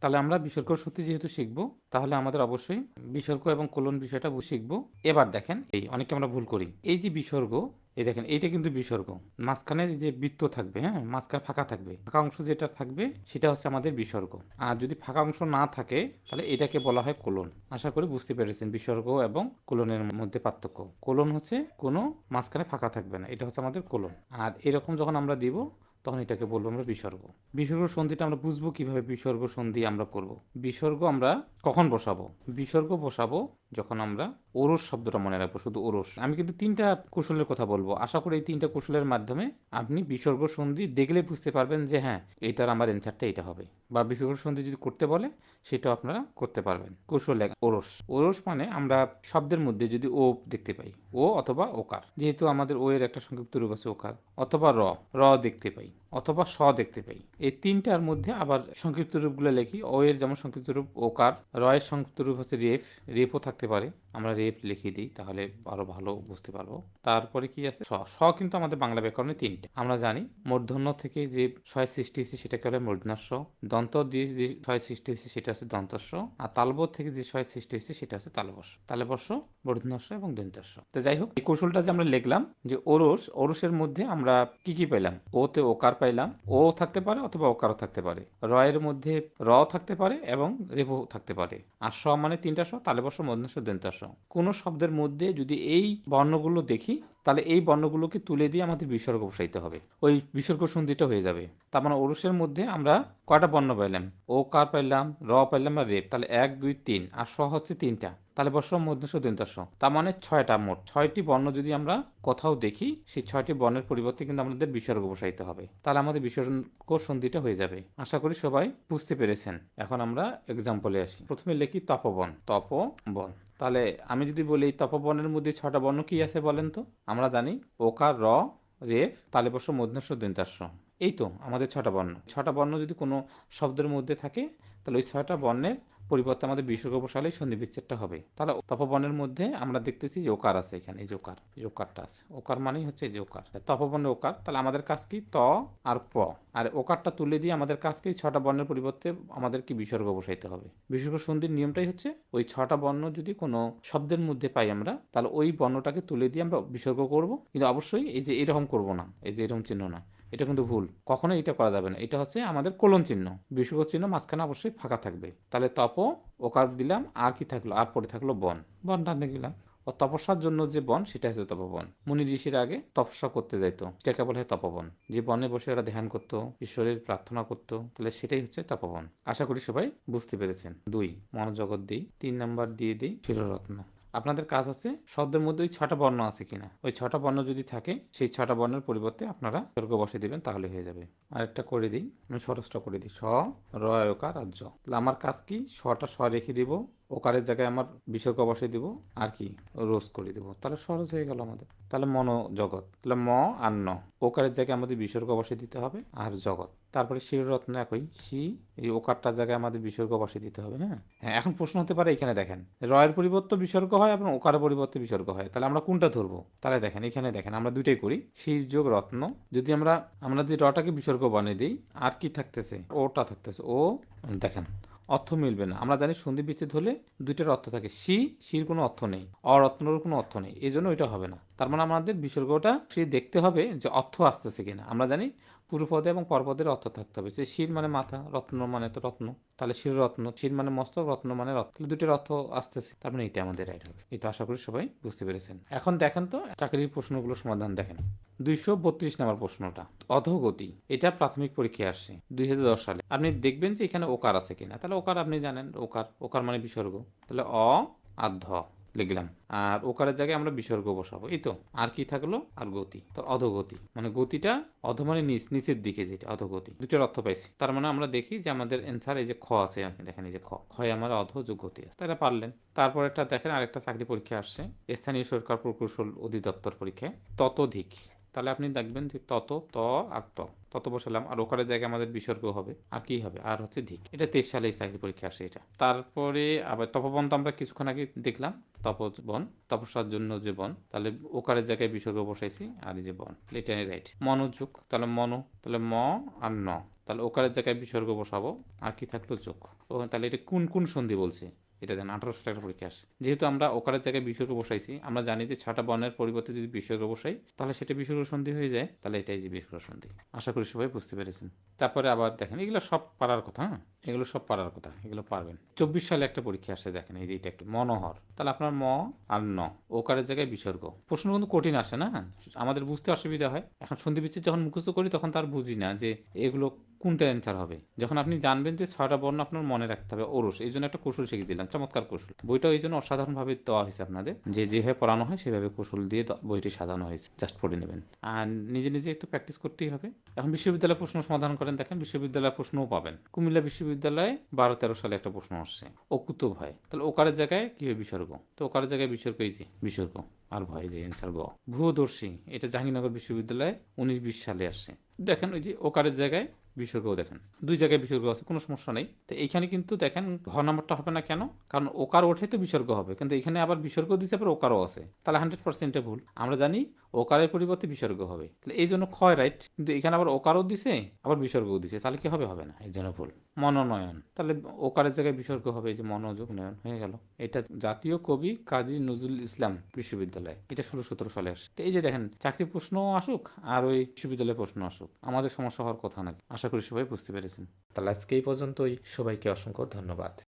তাহলে আমরা বিসর্গ সত্যি যেহেতু শিখব, তাহলে আমাদের অবশ্যই বিসর্গ এবং কোলন বিষয়টা শিখব। এবার দেখেন, এই অনেকে আমরা ভুল করি। এই যে বিসর্গ, এই দেখেন, এইটা কিন্তু বিসর্গ। মাঝখানে যে বৃত্ত থাকবে হ্যাঁ মাঝখানে ফাঁকা থাকবে। ফাঁকা অংশ যেটা থাকবে, সেটা হচ্ছে আমাদের বিসর্গ। আর যদি ফাঁকা অংশ না থাকে, তাহলে এটাকে বলা হয় কোলন। আশা করি বুঝতে পেরেছেন বিসর্গ এবং কোলনের মধ্যে পার্থক্য। কোলন হচ্ছে কোনো মাঝখানে ফাঁকা থাকবে না, এটা হচ্ছে আমাদের কোলন। আর এরকম যখন আমরা দিব তখন এটাকে বলব আমরা বিসর্গ। বিসর্গ সন্ধিটা আমরা বুঝব কীভাবে বিসর্গ সন্ধি আমরা করব। বিসর্গ আমরা কখন বসাবো? বিসর্গ বসাবো যখন আমরা ওরস শব্দটা মনে রাখব, শুধু ওরস। আমি কিন্তু তিনটা কৌশলের কথা বলব। আশা করি এই তিনটা কৌশলের মাধ্যমে আপনি বিসর্গ সন্ধি দেখলে বুঝতে পারবেন যে হ্যাঁ এটার আমার অ্যান্সারটা এটা হবে। বা বিসর্গ সন্ধি যদি করতে বলে, সেটাও আপনারা করতে পারবেন। কৌশল এক, ওরস। ওরস মানে আমরা শব্দের মধ্যে যদি ও দেখতে পাই, ও অথবা ওকার। যেহেতু আমাদের ও এর একটা সংক্ষিপ্ত রূপ আছে ওকার, অথবা র র দেখতে পাই। অথবা স দেখতে পাই। এই তিনটার মধ্যে আবার সংক্ষিপ্ত রূপগুলো লিখি। ও এর যেমন সংক্ষিপ্ত রূপ, ওকার। র এর সংক্ষিপ্ত রূপ হচ্ছে রেফ। রেফও থাকতে পারে। আমরা রেপ লিখে দিই, তাহলে আরও ভালো বুঝতে পারব। তারপরে কি আছে? স। কিন্তু আমাদের বাংলা ব্যাকরণে তিনটে। আমরা জানি মূর্ধন্য থেকে যে ছয় সৃষ্টি হয়েছে সেটাকে বলে মূর্ধন্যস্ব। দন্ত দিয়ে যে ছয় সৃষ্টি হয়েছে সেটা হচ্ছে দন্তস্ব। আর তালব থেকে যে ছয় সৃষ্টি হয়েছে সেটা হচ্ছে তালবস্য তালবস্য মূর্ধন্যস্ব এবং দন্তস্ব। তো যাই হোক, এই কৌশলটা যে আমরা লিখলাম যে ওরস, ওরসের মধ্যে আমরা কি কি পেলাম? ওতে ওকার পাইলাম, ও থাকতে পারে অথবা ওকারও থাকতে পারে। র এর মধ্যে র থাকতে পারে এবং রেফও থাকতে পারে। আর স মানে তিনটা স তালেবস্য মধ্যস্ব দন্তাস্য কোনো শব্দের মধ্যে যদি এই বর্ণগুলো দেখি তাহলে এই বর্ণগুলোকে তুলে দিয়ে আমাদের বিসর্গ বসাইতে হবে। ওই বিসর্গ সন্ধিটা হয়ে যাবে। তার মানে ওরসের মধ্যে আমরা কয়টা বর্ণ পাইলাম? ও কার পাইলাম, র পাইলাম আর রেপ। তাহলে এক, দুই, তিন। আর স হচ্ছে তিনটা। তাহলে বর্ষ মধ্য সুদন্তস্য তার মানে ছয়টা মোট। ছয়টি বর্ণ যদি আমরা কোথাও দেখি, সেই ছয়টি বর্ণের পরিবর্তে কিন্তু আমাদের বিসর্গ বসাইতে হবে। তাহলে আমাদের বিসর্গ সন্ধিটা হয়ে যাবে। আশা করি সবাই বুঝতে পেরেছেন। এখন আমরা এক্সাম্পলে আসি। প্রথমে লিখি তপবন। তপবন। তাহলে আমি যদি বলি তপবনের মধ্যে ছটা বর্ণ কি আছে বলেন তো? আমরা জানি ওকার, র, রেফ। তালে বর্ষ মধ্যস্ব দন্তাস্য এই তো আমাদের ছটা বর্ণ। ছটা বর্ণ যদি কোনো শব্দের মধ্যে থাকে, তাহলে ওই ছয়টা বর্ণের পরিবর্তে আমাদের বিসর্গ বসালেই সন্ধি বিচ্ছেদটা হবে। তাহলে তপবনের মধ্যে আমরা দেখতেছি যে ওকার আছে এখানে, এই যে ওকার ওকারটা আছে। ওকার মানেই হচ্ছে যে ওকার। তপবনের ওকার, তাহলে আমাদের কাজ কি? ত আর প। আর ওকারটা তুলে দিয়ে আমাদের কাজ কি? ছটা বর্ণের পরিবর্তে আমাদের কি বিসর্গ বসাইতে হবে? বিসর্গ সন্ধির নিয়মটাই হচ্ছে ওই ছটা বর্ণ যদি কোনো শব্দের মধ্যে পাই আমরা, তাহলে ওই বর্ণটাকে তুলে দিয়ে আমরা বিসর্গ করব। কিন্তু অবশ্যই এই যে এরকম করব না, এই যে এরকম চিহ্ন না। এটা কিন্তু ভুল। কখনো এটা করা যাবে না। এটা হচ্ছে আমাদের কোলন চিহ্ন। বিশুভ চিহ্ন মাঝখানে অবশ্যই ফাঁকা থাকবে। তাহলে তপ ওকার দিলাম, আর কি থাকল? আর পরে থাকল বন। বন টান দিলাম। ও তপস্যার জন্য যে বন, সেটা হচ্ছে তপবন। মুনি ঋষির আগে তপস্যা করতে যাইতো। সেটাকে বলা হয় তপবন। যে বনে বসে ওরা ধ্যান করতো, ঈশ্বরের প্রার্থনা করতো, তাহলে সেটাই হচ্ছে তপবন। আশা করি সবাই বুঝতে পেরেছেন। দুই, মনোজগৎ দিই। তিন নাম্বার দিয়ে দিই চিররত্ন আপনাদের কাজ হচ্ছে শব্দের মধ্যে ওই ছটা বর্ণ আছে কিনা। ওই ছটা বর্ণ যদি থাকে, সেই ছটা বর্ণের পরিবর্তে আপনারা স্বর্গ বসে দিবেন, তাহলে হয়ে যাবে। আরেকটা করে দিই, আমি সরসটা করে দিই। স রয়কার আর জ তাহলে আমার কাজ কি? সটা স রেখে দিব, ওকারের জায়গায় আমার বিসর্গ বসে দিব, আর কি? রোজ করে দিব। তাহলে সহজ হয়ে গেল আমাদের। তাহলে মনো জগৎ তাহলে ম আর ন। ওকারের জায়গায় আমাদের বিসর্গ বসে দিতে হবে, আর জগৎ। তারপরে শিররত্ন একই। সি এই ওকারটার জায়গায় আমাদের বিসর্গ বসে দিতে হবে হ্যাঁ? হ্যাঁ এখন প্রশ্ন হতে পারে, এখানে দেখেন। রয়ের পরিবর্তে বিসর্গ হয় এবং ওকারের পরিবর্তে বিসর্গ হয়। তাহলে আমরা কোনটা ধরবো? তাহলে দেখেন, এখানে দেখেন, আমরা দুইটাই করি। শীর যোগ রত্ন, যদি আমরা আমরা যে রটাকে বিসর্গ বানিয়ে দিই, আর কি থাকতেছে? ওটা থাকতেছে। ও, দেখেন, অর্থ মিলবে না। আমরা জানি সন্ধি বিচ্ছেদ হলে দুইটার অর্থ থাকে। সি সির কোনো অর্থ নেই অরত্নর কোনো অর্থ নেই। এই জন্য ওইটা হবে না। তার মানে আমাদের বিসর্গটা সে দেখতে হবে যে অর্থ আসতেছে কিনা। আমরা জানি পূর্বপদে এবং পরপদের অর্থ থাকতে হবে। যে শির মানে মাথা, রত্ন মানে তো রত্ন। তাহলে শির রত্ন, শির মানে মস্তক, রত্ন মানে রত্ন তাহলে দুটোর অর্থ আসতেছে। তার মানে এটা আমাদের রাইট হবে। এটা আশা করি সবাই বুঝতে পেরেছেন। এখন দেখেন তো চাকরির প্রশ্নগুলো সমাধান দেখেন। দুইশো বত্রিশ নাম্বার প্রশ্নটা, অধগতি, এটা প্রাথমিক পরীক্ষায় আসছে দুই হাজার দশ সালে। আপনি দেখবেন যে এখানে ওকার আছে কিনা। তাহলে ওকার আপনি জানেন, ওকার ওকার মানে বিসর্গ। তাহলে অ আর ধ। লিখলাম। আর ওকারের জায়গায় আমরা বিসর্গ বসাবো। এই তো, আর কি থাকল? আর গতি। তো অধগতি। মানে গতিটা অধ মানে নিচ, নিচের দিকে যেটা, অধগতি। দুটোর অর্থ পাইছি। তার মানে আমরা দেখি যে আমাদের অ্যান্সার এই যে খ আছে দেখেন এই যে খ। ক্ষয় আমার অধ গতি আছে। তারা পারলেন। তারপর একটা দেখেন আরেকটা চাকরি পরীক্ষা আসছে। স্থানীয় সরকার প্রকৌশল অধিদপ্তর পরীক্ষায়। ততোধিক। তাহলে আপনি দেখবেন যে তত, ত আর ত। তত বসালাম আর ওখানের জায়গায় আমাদের বিসর্গ হবে। আর কি হবে? আর হচ্ছে ধিক এটা তেইশ সালে চাকরি পরীক্ষা আসে এটা। তারপরে আবার তপবন তো আমরা কিছুক্ষণ আগে দেখলাম, তপবন, তপস্যার জন্য যে বন, তাহলে ওকারের জায়গায় বিসর্গ বসাইছি, আর এই যে বন এটাই রাইট। মনোযোগ, তাহলে মনো, তাহলে ম আর ন। তাহলে ওকারের জায়গায় বিসর্গ বসাবো, আর কি থাকতো চোখ। তাহলে এটা কোন কোন সন্ধি বলছে? এটা দেন, আঠারোশো টাকার পরীক্ষা আসে যেহেতু আমরা ওকারের জায়গায় বিসর্গ বসাইছি, আমরা জানি যে ছটা বর্ণের পরিবর্তে যদি বিসর্গ বসাই, তাহলে সেটা বিসর্গ সন্ধি হয়ে যায়, তাহলে এটাই যে বিসর্গ সন্ধি। আশা করি সবাই বুঝতে পেরেছেন। তারপরে আবার দেখেন, এগুলো সব পাড়ার কথা হ্যাঁ? এগুলো সব পারার কথা, এগুলো পারবেন। চব্বিশ সালে একটা পরীক্ষা আসছে, দেখেন, এই যে এটা একটু মনোহর। তাহলে আপনার ম আর ন, ওকারের জায়গায় বিসর্গ। প্রশ্ন কিন্তু কঠিন আসে না? আমাদের বুঝতে অসুবিধা হয়। এখন সন্ধি বিচ্ছেদ যখন মুখস্থ করি, তখন তার বুঝি না যে এগুলো কোনটা অ্যান্সার হবে। যখন আপনি জানবেন যে ছয়টা বর্ণ আপনার মনে রাখতে হবে, ওরস, এই জন্য একটা কৌশল শিখিয়ে দিলাম, চমৎকার কৌশল। বইটা এই জন্য অসাধারণভাবে দেওয়া হয়েছে আপনাদের। যে যেভাবে পড়ানো হয়, সেভাবে কৌশল দিয়ে বইটি সাজানো হয়েছে জাস্ট পড়ে নেবেন। আর নিজে নিজে একটু প্র্যাকটিস করতেই হবে। এখন বিশ্ববিদ্যালয় প্রশ্ন সমাধান করেন, দেখেন বিশ্ববিদ্যালয় প্রশ্নও পাবেন। কুমিল্লা বিশ্ববিদ্যালয়ে বারো তেরো সালে একটা প্রশ্ন আসছে। অকুত ভয়। তাহলে ওকারের জায়গায় কি বিসর্গ? তো ওকারের জায়গায় বিসর্গ এই যে, বিসর্গ। আর ভয় যে অ্যান্সার গ। ভূদর্শী, এটা জাহাঙ্গীরনগর বিশ্ববিদ্যালয়ে উনিশ বিশ সালে আসছে। দেখেন ওই যে ওকারের জায়গায় বিসর্গও দেখেন। দুই জায়গায় বিসর্গ আছে, কোনো সমস্যা নেই। তো এইখানে কিন্তু দেখেন ঘ নাম্বারটা হবে না কেন? কারণ ওকার ওঠে তো বিসর্গ হবে। কিন্তু এখানে আবার বিসর্গ দিছে, আবার ওকারও আছে। তাহলে হান্ড্রেড পার্সেন্টে ভুল। আমরা জানি ওকারের পরিবর্তে বিসর্গ হবে। তাহলে এই জন্য ক্ষয় রাইট কিন্তু এখানে আবার ওকারও দিছে, আবার বিসর্গও দিছে। তাহলে কি হবে? হবে না, এই জন্য ভুল। মনোনয়ন। তাহলে ওকারের জায়গায় বিসর্গ হবে, এই যে মনোযোগ নয়ন হয়ে গেল। এটা জাতীয় কবি কাজী নজরুল ইসলাম বিশ্ববিদ্যালয়। এটা ষোলো সতেরো সালে আসে তো এই যে দেখেন, চাকরি প্রশ্ন আসুক আর ওই বিশ্ববিদ্যালয়ের প্রশ্ন আসুক, আমাদের সমস্যা হওয়ার কথা নাকি? আশা করি সবাই বুঝতে পেরেছেন। তাহলে আজকে এই পর্যন্তই। সবাইকে অসংখ্য ধন্যবাদ।